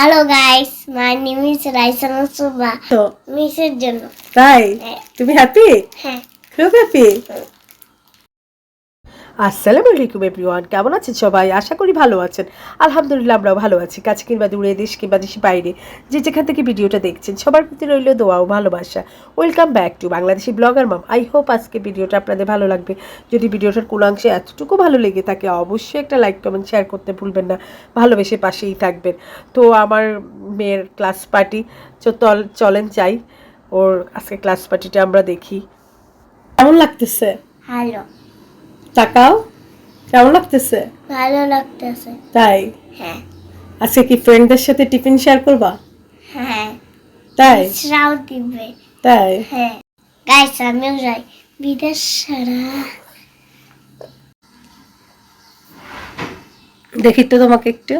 Hello guys my name is Raisana Suba তো মিসের জন্য। তাই? হ্যাঁ। তুমি হ্যাপি হ্যাঁ। খুব হ্যাপি আসসালামু আলাইকুম এভরিওয়ান কেমন আছেন সবাই? আশা করি ভালো আছেন। আলহামদুলিল্লাহ আমরাও ভালো আছি। কাছে কিংবা দূরে, দেশ কিংবা দেশে বাইরে, যে যেখান থেকে ভিডিওটা দেখছেন, সবার প্রতি রইল দোয়া ও ভালোবাসা। Welcome back to Bangladeshi blogger mom I hope আজকে ভিডিওটা আপনাদের ভালো লাগবে। যদি ভিডিওটার কোনো অংশে এতটুকু ভালো লেগে থাকে, অবশ্যই একটা লাইক কমেন্ট শেয়ার করতে ভুলবেন না। ভালোবেসে পাশেই থাকবেন। তো আমার মেয়ের ক্লাস পার্টি চল, চলেন চাই ওর আজকে ক্লাস পার্টিটা আমরা দেখি। কেমন লাগতেছে? তাকাও কেমন লাগতেছে? ভালো লাগতেছে। তাই? হ্যাঁ। আজকে কি ফ্রেন্ডদের সাথে টিফিন শেয়ার করবা? হ্যাঁ। তাই? শ্রাও দিবে। তাই? হ্যাঁ। গাইস আমিও যাই। বিদেশ সারা দেখি তো তোমাকে একটু।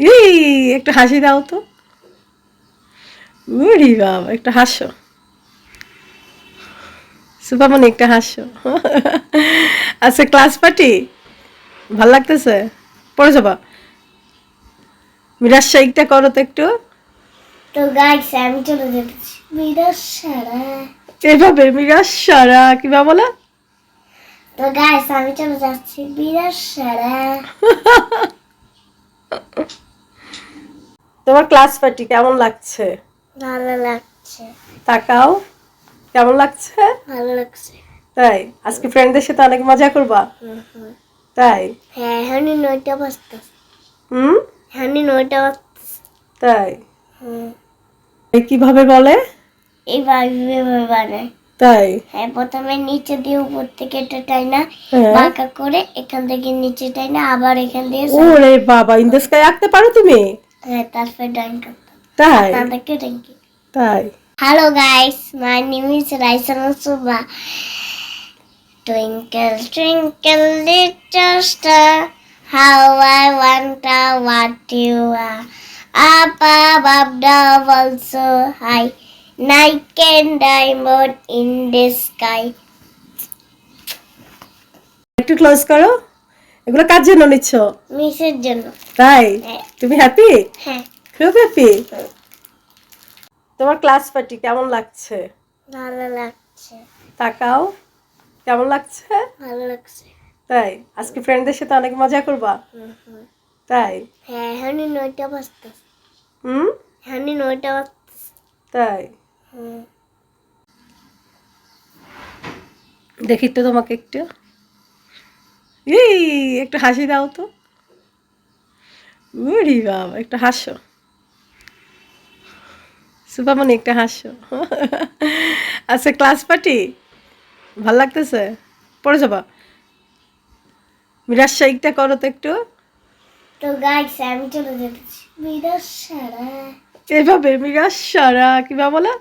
এই একটু হাসি দাও তো। উরি বাবা একটু হাসো। সুপামনি একটা হাসো। আচ্ছা ক্লাস পার্টি ভালো লাগতেছে? পড়ে যাবা? মিরাজ শাইকটা করো তো একটু। তো গাইস আমি চলে যেতেছি বিদেশ সারা। এভাবে মিরাজ সারা কিবা বলা? তো গাইস আমি চলে যাচ্ছি। সারা। তোমার ক্লাস পার্টি কেমন লাগছে? ভালো লাগছে। তাকাও। কেমন লাগছে? ভালো লাগছে। তাই? আজকে ফ্রেন্ডদের সাথে অনেক মজা করবা? হুম। তাই? হ্যাঁ হানি নয়টা বাজতেছে হুম? হানি নয়টা বাজতেছে তাই? হুম এই কীভাবে বলে? এইবার এভাবে বানায় তাই? হ্যাঁ প্রথমে নিচে দিয়ে উপর থেকে এটা টাই না হ্যাঁ। বাঁকা করে এখান থেকে নিচে টাই না আবার এখান দিয়ে ওরে বাবা ইন দ্য স্কাই আঁকতে পারো তুমি? হ্যাঁ তারপরে ড্রয়িং করতে তাই? তাদেরকে ইউ তাই। Hello guys my name is Raisana Suba Twinkle, twinkle, little star, how I wonder what you are. Up above the world so high, night and diamond in the sky. একটু ক্লোজ করো এগুলো কার জন্য নিচ্ছ মিসের জন্য তাই হ্যাঁ তুমি হ্যাপি হ্যাঁ খুব হ্যাপি তোমার ক্লাস পার্টি কেমন লাগছে? ভালো লাগছে। তাকাও কেমন লাগছে? ভালো লাগছে। তাই? আজকে ফ্রেন্ডদের সাথে অনেক মজা করবা। তাই? হ্যাঁ হানি নয়টা বাজতেছে। হুম? হানি নয়টা বাজতেছে। তাই? দেখি তো তোমাকে একটু। এই একটু হাসি দাও তো। বাবা একটু হাসো। সুপামনি একটা হাসো। আচ্ছা ক্লাস পার্টি ভালো লাগতেছে? পড়ে যাবা? মিরাজ শাইকটা করো তো একটু। তো গাইস আমি চলে যেতেছি বিদেশ সারা। এভাবে মিরাজ সারা কিবা বলা?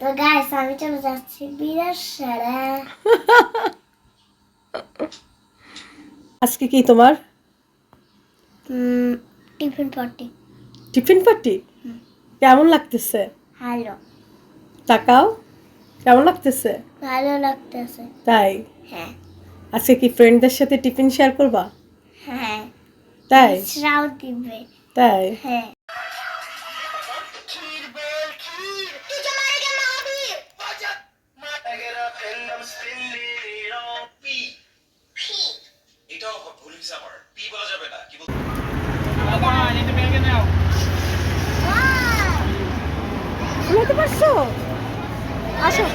তো গাইস আমি চলে যাচ্ছি। বিদেশ সারা। আজকে কি তোমার? টিফিন পার্টি টিফিন পার্টি কেমন লাগতেছে? হ্যালো তাকাও কেমন লাগতেছে? ভালো লাগতেছে। তাই? হ্যাঁ। আজকে কি ফ্রেন্ডদের সাথে টিফিন শেয়ার করবা? হ্যাঁ। তাই? শ্রাও দিবে। তাই? হ্যাঁ। এটাও ভুল আমার। পি বলা যাবে না কি বল শুনতে পারছো আসো